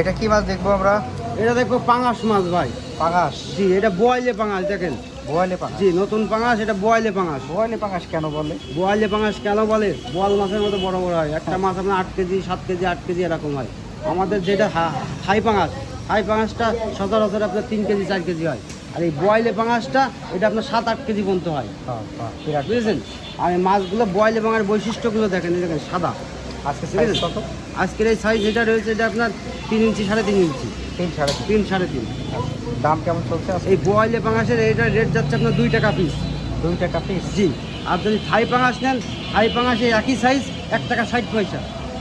এটা কি মাছ দেখব আমরা? এটা দেখব পাঙাশ মাছ ভাই। পাঙাশ। জি এটা বোয়াইলে পাঙাশ দেখেন। বোয়ালে পাঙাশ? জি নতুন পাঙাশ এটা বোয়াইলে পাঙাশ। বোয়ালে পাঙাশ কেন বলে? বোয়াইলে পাঙাশ কেন বলে? বোয়াল মাছের মতো বড় বড় হয়। একটা মাছ আপনার আট কেজি সাত কেজি আট কেজি এরকম হয়। আমাদের যেটা হাই পাঙাশ হাই পাঙাশটা সচরাচর আপনার তিন কেজি চার কেজি হয়। আর এই বোয়াইলে পাঙাশটা এটা আপনার সাত আট কেজি পর্যন্ত হয়। বুঝেছেন? আর এই মাছগুলো বয়েলে পাঙার বৈশিষ্ট্যগুলো দেখেন দেখেন সাদা। আজকে ঠিক সাইজ কত? আজকের এই সাইজ যেটা রয়েছে এটা আপনার তিন ইঞ্চি সাড়ে তিন ইঞ্চি। তিন সাড়ে তিন। সাড়ে তিন। দাম কেমন চলছে এই বোয়াইলে পাঙাশের এইটা রেট যাচ্ছে আপনার দুই টাকা পিস দুই টাকা পিস জি। আর যদি থাই পাঙাশ নেন থাই পাঙাশে একই সাইজ এক টাকা ষাট পয়সা।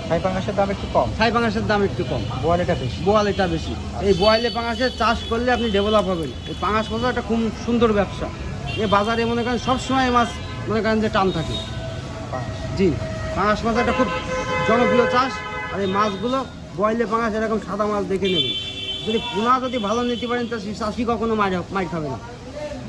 থাই পাঙাশের দাম একটু কম? থাই পাঙাশের দাম একটু কম। বোয়ালেটা বেশি? বোয়ালিটা বেশি। এই বোয়ালে পাঙাশের চাষ করলে আপনি ডেভেলপ হবেন। এই পাঙাশ মাছ একটা খুব সুন্দর ব্যবসা। এ বাজারে মনে করেন সবসময় মাছ মনে করেন যে টান থাকে। জি। পাঙাশ মাছ একটা খুব জনপ্রিয় চাষ আর এই মাছগুলো বয়লে পাঙাশ এরকম সাদা মাছ দেখে নেবেন। যদি পোনা যদি ভালো নিতে পারেন তা সেই চাষি কখনো মার মার খাবে না।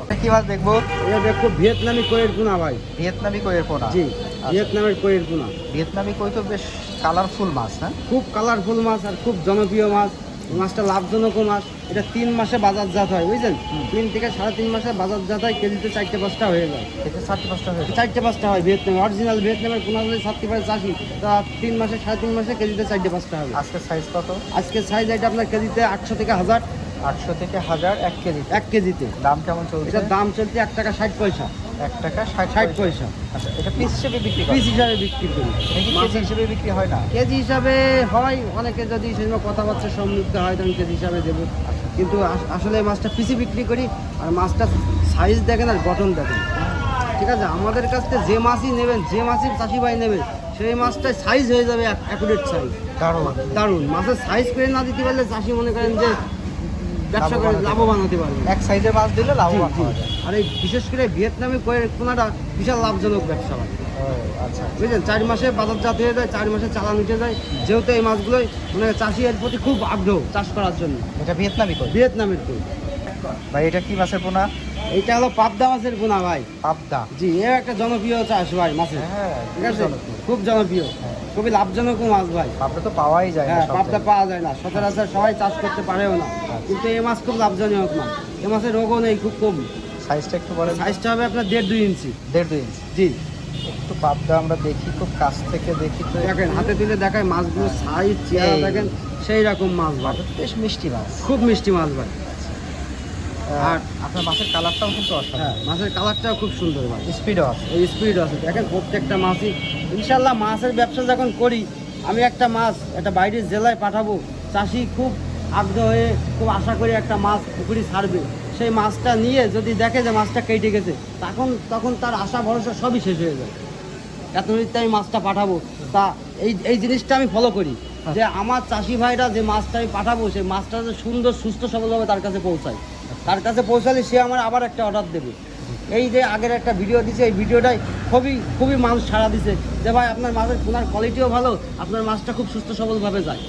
এটা কি মাছ দেখব? এটা ভিয়েতনামি কোয়ের পোনা ভাই। ভিয়েতনামি কইয়ের পোনা? জি আচ্ছা। ভিয়েতনামের কোয়ের পোনা ভিয়েতনামি কই তো বেশ কালারফুল মাছ হ্যাঁ? খুব কালারফুল মাছ আর খুব জনপ্রিয় মাছ। মাছটা লাভজনকও মাছ। এটা তিন মাসে বাজারজাত হয় বুঝলেন? তিন থেকে সাড়ে তিন মাসে বাজারজাত হয় কেজিতে চারটে পাঁচটা হয়ে যায়। চারটে পাঁচটা হয় চারটে পাঁচটা হয় ভিয়েতনাম অরিজিনাল ভিয়েতনামের কোনো যদি সাতটি পারে চাষি তা তিন মাসে সাড়ে তিন মাসে কেজিতে চারটে পাঁচটা হবে। আজকে সাইজ কত? আজকে সাইজ এটা আপনার কেজিতে আটশো থেকে হাজার। আটশো থেকে হাজার এক কেজি। এক কেজিতে। দাম কেমন চলছে? এটার দাম চলছে এক টাকা ষাট পয়সা। এক টাকা ষাট ষাট পয়সা। আচ্ছা এটা পিস হিসেবে বিক্রি করে? পিস হিসাবে বিক্রি করি। কেজি হিসেবে বিক্রি হয় না? কেজি হিসাবে হয় অনেকে যদি সেই কথাবার্তা সম্মুক্ত হয় তখন কেজি হিসাবে দেবো। কিন্তু আস- আসলে মাছটা পিসি বিক্রি করি আর মাছটা সাইজ দেখেন আর গঠন দেখেন। ঠিক আছে? আমাদের কাছ থেকে যে মাছই নেবেন যে মাছই চাষি ভাই নেবে সেই মাছটার সাইজ হয়ে যাবে অ্যাকুরেট সাইজ দারুণ। দারুণ। মাছের সাইজ করে না দিতে পারলে চাষি মনে করেন যে ব্যবসা করে লাভবান হতে পারবে। এক সাইজের মাছ দিলে লাভবান। হওয়া যায়। আর এই বিশেষ করে ভিয়েতনামি কয়ের পোনাটা বিশাল লাভজনক ব্যবসা হয়। আচ্ছা। বুঝলেন? চার মাসে বাজারজাত হয়ে যায় চার মাসে চালান উঠে যায়। যেহেতু এই মাছগুলোই মানে চাষি এর প্রতি খুব আগ্রহ চাষ করার জন্য। এটা ভিয়েতনামি কই? ভিয়েতনামের কই? ভাই এটা কি মাছের পোনা? এইটা হলো পাবদা মাছের পোনা ভাই। পাবদা? জি এ একটা জনপ্রিয় চাষ ভাই মাছের। হ্যাঁ ঠিক আছে? খুব জনপ্রিয়। খুবই লাভজনক মাছ ভাই। পাবদা তো পাওয়াই যায় হ্যাঁ পাবদা পাওয়া যায় না। সচরাচর সবাই চাষ করতে পারেও না। কিন্তু এই মাছ খুব লাভজনক মাছ। এই মাছের রোগও নেই খুব কম। সাইজটা একটু বলেন। সাইজটা হবে আপনার দেড় দুই ইঞ্চি। দেড় দুই ইঞ্চি। জি। একটু পাবদা আমরা দেখি খুব কাছ থেকে দেখি তো। দেখেন হাতে তুলে দেখায় মাছগুলো সাইজ চেহারা দেখেন সেই রকম মাছ ভাই। বেশ মিষ্টি মাছ। খুব মিষ্টি মাছ ভাই। আর আপনার মাছের কালারটাও কিন্তু হ্যাঁ অসাধারণ মাছের কালারটাও খুব সুন্দর স্পিডও আছে। এই স্পিড আছে। দেখেন প্রত্যেকটা মাছই। ইনশাল্লাহ মাছের ব্যবসা যখন করি আমি একটা মাছ একটা বাইরের জেলায় পাঠাবো চাষি খুব আগ্রহ হয়ে খুব আশা করে একটা মাছ পুকুরি ছাড়বে। সেই মাছটা নিয়ে যদি দেখে যে মাছটা কেটে গেছে তখন তখন তার আশা ভরসা সবই শেষ হয়ে যায়। এত আমি মাছটা পাঠাবো। তা এই এই জিনিসটা আমি ফলো করি যে আমার চাষি ভাইরা যে মাছটা আমি পাঠাবো সেই মাছটা যে সুন্দর সুস্থ সবলভাবে তার কাছে পৌঁছায়। তার কাছে পৌঁছালে সে আমার আবার একটা অর্ডার দেবে। এই যে আগের একটা ভিডিও দিছে এই ভিডিওটাই খুবই খুবই মানুষ সাড়া দিছে যে ভাই আপনার মাছের পোনার কোয়ালিটিও ভালো আপনার মাছটা খুব সুস্থ সবলভাবে যায়।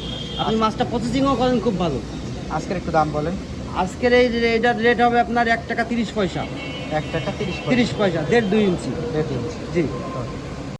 আপনি মাছটা প্রসেসিংও করেন খুব ভালো। আজকের একটু দাম বলেন। আজকের এই এটার রেট হবে আপনার এক টাকা তিরিশ পয়সা। এক টাকা তিরিশ পয়সা। তিরিশ পয়সা দেড় দুই ইঞ্চি। দেড় ইঞ্চি। জি।